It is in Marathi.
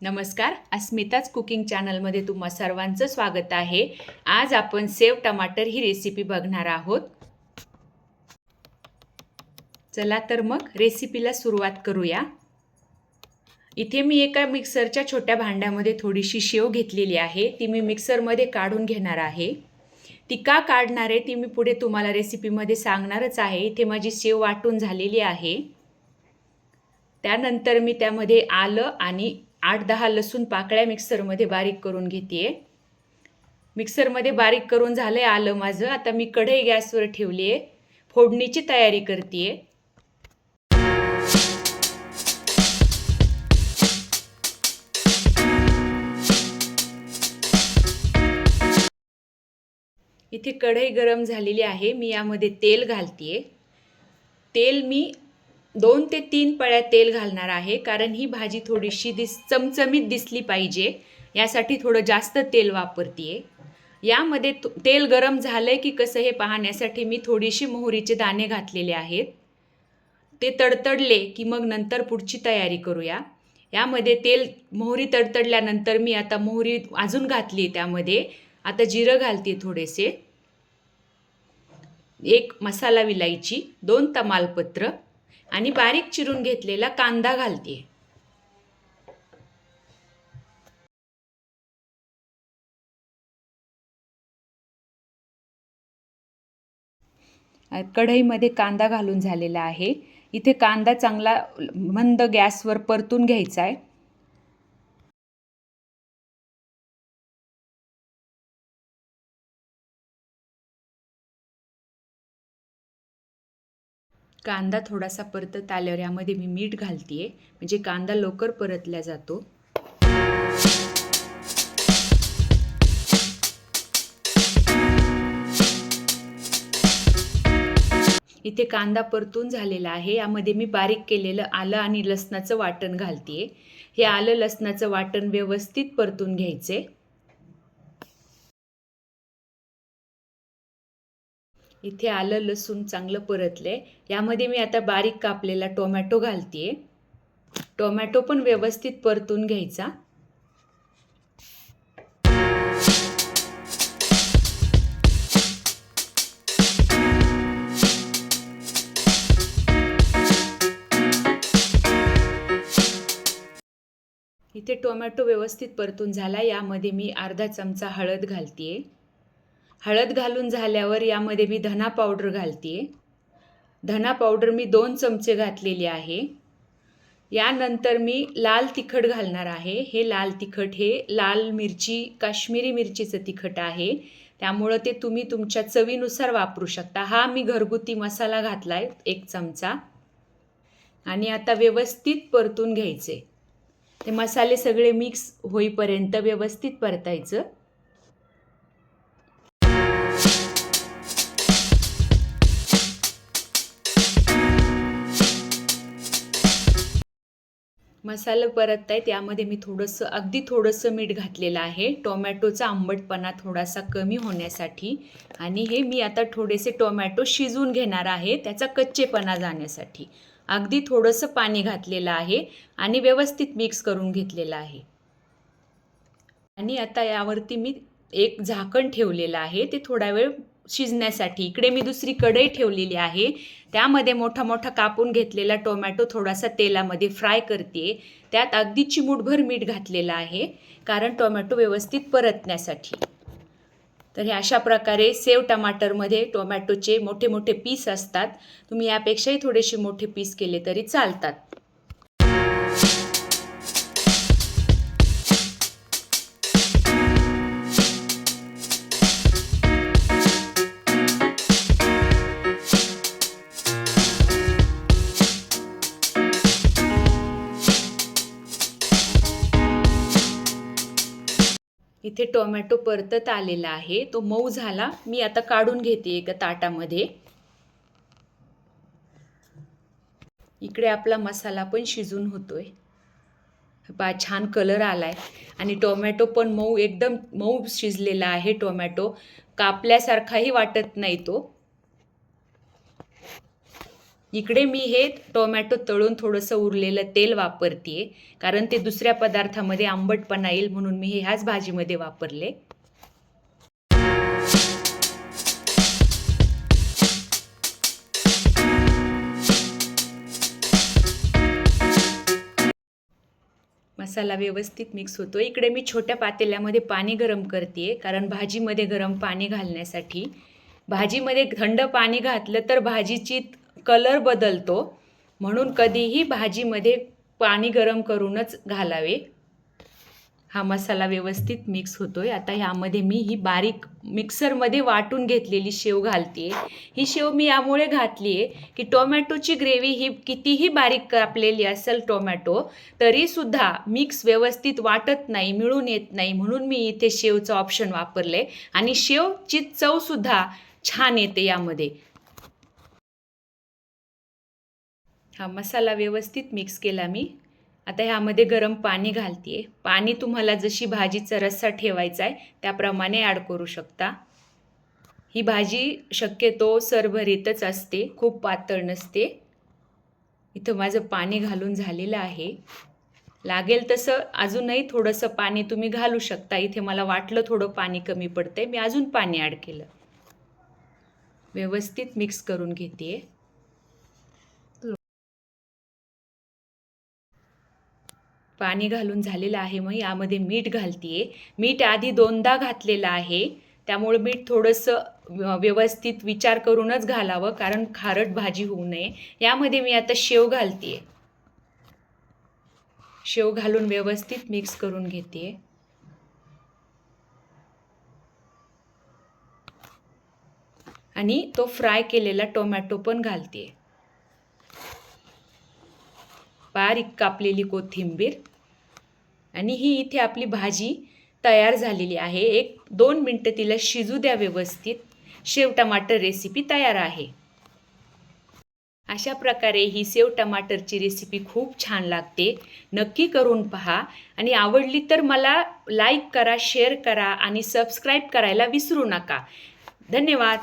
नमस्कार अस्मिताच कुकिंग चॅनलमध्ये तुम्हा सर्वांचं स्वागत आहे. आज आपण सेव टमाटर ही रेसिपी बघणार आहोत. चला तर मग रेसिपीला सुरुवात करूया. इथे मी एका मिक्सरच्या छोट्या भांड्यामध्ये थोडीशी शेव घेतलेली आहे. ती मी मिक्सरमध्ये काढून घेणार आहे. ती का काढणार आहे ती मी पुढे तुम्हाला रेसिपीमध्ये सांगणारच आहे. इथे माझी शेव वाटून झालेली आहे. त्यानंतर मी त्यामध्ये आलं आणि आठ दहा लसूण पाकळ्या मिक्सरमध्ये बारीक करून घेते मिक्सरमध्ये बारीक करून झालं आहे आलं माझं. आता मी कढई गॅसवर ठेवली आहे फोडणीची तयारी करते आहे इथे कढई गरम झालेली आहे. मी यामध्ये तेल घालते तेल मी दोन ते तीन पळ्या तेल घालणार आहे. कारण ही भाजी थोडीशी दिस चमचमीत दिसली पाहिजे. यासाठी थोडं जास्त तेल वापरते यामध्ये तु- तेल गरम झालं आहे की कसं हे पाहण्यासाठी मी थोडीशी मोहरीचे दाणे घातलेले आहेत. ते तडतडले की मग नंतर पुढची तयारी करूया. यामध्ये तेल मोहरी तडतडल्यानंतर मी आता मोहरी अजून घातली त्यामध्ये. आता जिरं घालते थोडेसे. एक मसाला विलायची दोन तमालपत्र आणि बारीक चिरून घेतलेला कांदा घालते. कढईमध्ये कांदा घालून झालेला आहे. इथे कांदा चांगला मंद गॅसवर परतून घ्यायचा आहे. कांदा थोडासा परतत आल्यावर यामध्ये मी मीठ घालते म्हणजे कांदा लवकर परतला जातो. इथे कांदा परतून झालेला आहे. यामध्ये मी बारीक केलेलं आलं आणि लसणाचं वाटण घालते हे आलं लसणाचं वाटण व्यवस्थित परतून घ्यायचे इथे आलं लसूण चांगलं परतले यामध्ये मी आता बारीक कापलेला टोमॅटो घालते टोमॅटो पण व्यवस्थित परतून घ्यायचा. इथे टोमॅटो व्यवस्थित परतून झाला. यामध्ये मी अर्धा चमचा हळद घालते आहे हळद घालून झाल्यावर यामध्ये मी धना पावडर घालते धना पावडर मी दोन चमचे घातलेली आहे. यानंतर मी लाल तिखट घालणार आहे. हे लाल तिखट हे लाल मिरची काश्मीरी मिरचीचं तिखट आहे. त्यामुळं ते तुम्ही तुमच्या चवीनुसार वापरू शकता. हा मी घरगुती मसाला घातला आहे एक चमचा. आणि आता व्यवस्थित परतून घ्यायचे. ते मसाले सगळे मिक्स होईपर्यंत व्यवस्थित परतायचं. मसाला परत आहे त्यामध्ये मी थोडंसं अगदी थोडंसं मीठ घातलेलं आहे. टोमॅटोचा आंबटपणा थोडासा कमी होण्यासाठी. आणि हे मी आता थोडेसे टोमॅटो शिजवून घेणार आहे त्याचा कच्चेपणा जाण्यासाठी. अगदी थोडंसं पाणी घातलेलं आहे आणि व्यवस्थित मिक्स करून घेतलेलं आहे. आणि आता यावरती मी एक झाकण ठेवलेलं आहे ते थोडा वेळ शिजण्यासाठी. इकडे मी दुसरी कढई ठेवलेली आहे. त्यामध्ये मोठा मोठा कापून घेतलेला टोमॅटो थोडासा तेलामध्ये फ्राय करते. त्यात अगदी चिमूटभर मीठ घातलेलं आहे कारण टोमॅटो व्यवस्थित परतण्यासाठी. तर हे अशा प्रकारे सेव टमाटरमध्ये टोमॅटोचे मोठे मोठे पीस असतात. तुम्ही यापेक्षाही थोडेसे मोठे पीस केले तरी चालतात. इथे टोमॅटो परतत आलेला आहे. तो मऊ झाला. मी आता काढून घेते एका ताटामध्ये. इकडे आपला मसाला पण शिजून होतोय. पा छान कलर आलाय. आणि टोमॅटो पण मऊ एकदम मऊ शिजलेला आहे टोमॅटो. कापल्यासारखाही वाटत नाही तो. इकडे मी हे टोमॅटो तळून थोडंसं उरलेलं तेल वापरते कारण ते दुसऱ्या पदार्थामध्ये आंबटपणा येईल म्हणून मी हे ह्याच भाजीमध्ये वापरले. मसाला व्यवस्थित मिक्स होतो इकडे मी छोट्या पातेल्यामध्ये पाणी गरम करते कारण भाजीमध्ये गरम पाणी घालण्यासाठी. भाजीमध्ये थंड पाणी घातलं तर भाजीची कलर बदलतो म्हणून कधीही भाजीमध्ये पाणी गरम करूनच घालावे. हा मसाला व्यवस्थित मिक्स होतोय. आता ह्यामध्ये मी ही बारीक मिक्सरमध्ये वाटून घेतलेली शेव घालते ही शेव मी यामुळे घातली आहे की टोमॅटोची ग्रेव्ही ही कितीही बारीक कापलेली असेल टोमॅटो तरीसुद्धा मिक्स व्यवस्थित वाटत नाही मिळून येत नाही म्हणून मी इथे शेवचं ऑप्शन वापरले. आणि शेवची चवसुद्धा छान येते यामध्ये. हा मसाला व्यवस्थित मिक्स केला मी. आता ह्यामध्ये गरम पाणी घालते पाणी तुम्हाला जशी भाजीचा रस्सा ठेवायचा आहे त्याप्रमाणे ॲड करू शकता. ही भाजी शक्यतो सरभरीतच असते खूप पातळ नसते. इथं माझं पाणी घालून झालेलं आहे. लागेल तसं अजूनही थोडंसं पाणी तुम्ही घालू शकता. इथे मला वाटलं थोडं पाणी कमी पडतंय. मी अजून पाणी ॲड केलं. व्यवस्थित मिक्स करून घेते पाणी घालून झालेलं आहे मग यामध्ये मीठ घालते मीठ आधी दोनदा घातलेलं आहे. त्यामुळे मीठ थोडंसं व्यवस्थित विचार करूनच घालावं कारण खारट भाजी होऊ नये. यामध्ये मी आता शेव घालते शेव घालून व्यवस्थित मिक्स करून घेते आणि तो फ्राय केलेला टोमॅटो पण घालते बारीक कापलेली कोथिंबीर. आणि ही इथे आपली भाजी तयार झालेली आहे. एक दोन मिनटं तिला शिजू द्या व्यवस्थित. शेव टमाटर रेसिपी तयार आहे. अशा प्रकारे ही सेव टमाटरची रेसिपी खूप छान लागते. नक्की करून पहा. आणि आवडली तर मला लाईक करा शेअर करा आणि सबस्क्राईब करायला विसरू नका. धन्यवाद.